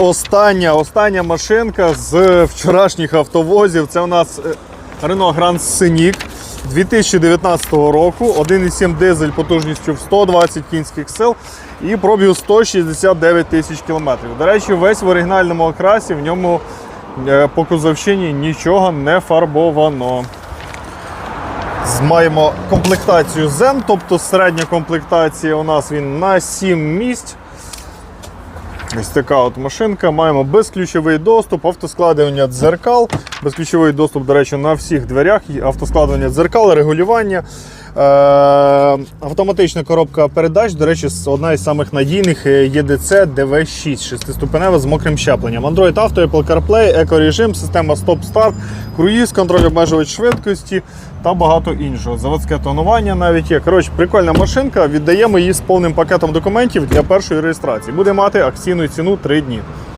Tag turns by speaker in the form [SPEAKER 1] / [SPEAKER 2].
[SPEAKER 1] Остання, остання машинка з вчорашніх автовозів. Це у нас е, Renault Grand Scenic 2019 року. 1,7 дизель потужністю в 120 кінських сил і пробіг 169 тисяч кілометрів. До речі, весь в оригінальному окрасі, в ньому е, по кузовщині нічого не фарбовано. Маємо комплектацію Zen, тобто середня комплектація у нас він на 7 місць. Ось така от машинка. Маємо безключовий доступ, автоскладування дзеркал, безключовий доступ, до речі, на всіх дверях, автоскладування дзеркал, регулювання. Е, автоматична коробка передач, до речі, одна із самих надійних е, EDC DV6, шестиступенева з мокрим щепленням. Android Auto, Apple CarPlay, екорежим, система Stop-Start, круїз, контроль обмежувач швидкості та багато іншого. Заводське тонування навіть є. Коротше, прикольна машинка. Віддаємо її з повним пакетом документів для першої реєстрації. Буде мати акційну ціну 3 дні.